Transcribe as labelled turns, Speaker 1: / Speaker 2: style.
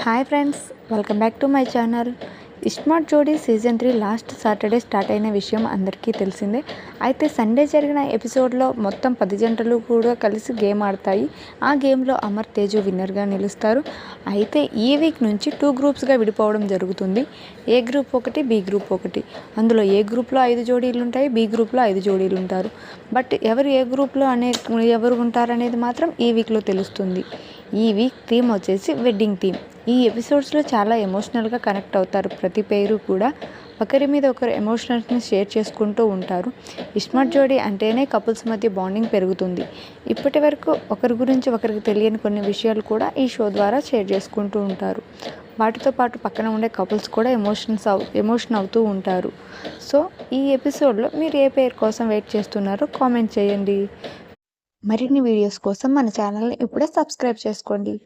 Speaker 1: Hi friends welcome back to my channel. Ismart Jodi season three last Saturday start అయిన విషయం అందరికీ తెలిసిందే. అయితే సండే జరిగిన ఎపిసోడ్లో మొత్తం పది జంటలు కూడా కలిసి గేమ్ ఆడతాయి. ఆ గేమ్లో అమర్ తేజు విన్నర్గా నిలుస్తారు. అయితే ఈ వీక్ నుంచి టూ గ్రూప్స్గా విడిపోవడం జరుగుతుంది. ఏ గ్రూప్ ఒకటి బి గ్రూప్ ఒకటి. అందులో ఏ గ్రూప్లో ఐదు జోడీలు ఉంటాయి బి గ్రూప్లో ఐదు జోడీలు ఉంటారు బట్ ఎవరు ఏ గ్రూప్లో అనే ఎవరు ఉంటారనేది మాత్రం ఈ వీక్లో తెలుస్తుంది. ఈ వీక్ థీమ్ వచ్చేసి వెడ్డింగ్ థీమ్. ఈ ఎపిసోడ్స్లో చాలా ఎమోషనల్గా కనెక్ట్ అవుతారు. ప్రతి పేరు కూడా ఒకరి మీద ఒకరు ఎమోషనల్స్ని షేర్ చేసుకుంటూ ఉంటారు. ఇస్మార్ట్ జోడీ అంటేనే కపుల్స్ మధ్య బాండింగ్ పెరుగుతుంది. ఇప్పటి వరకు ఒకరి గురించి ఒకరికి తెలియని కొన్ని విషయాలు కూడా ఈ షో ద్వారా షేర్ చేసుకుంటూ ఉంటారు. వాటితో పాటు పక్కన ఉండే కపుల్స్ కూడా ఎమోషన్స్ అవు ఎమోషన్ అవుతూ ఉంటారు. సో ఈ ఎపిసోడ్లో మీరు ఏ పేరు కోసం వెయిట్ చేస్తున్నారో కామెంట్ చేయండి. మరిన్ని వీడియోస్ కోసం మన ఛానల్ని ఇప్పుడే సబ్స్క్రైబ్ చేసుకోండి.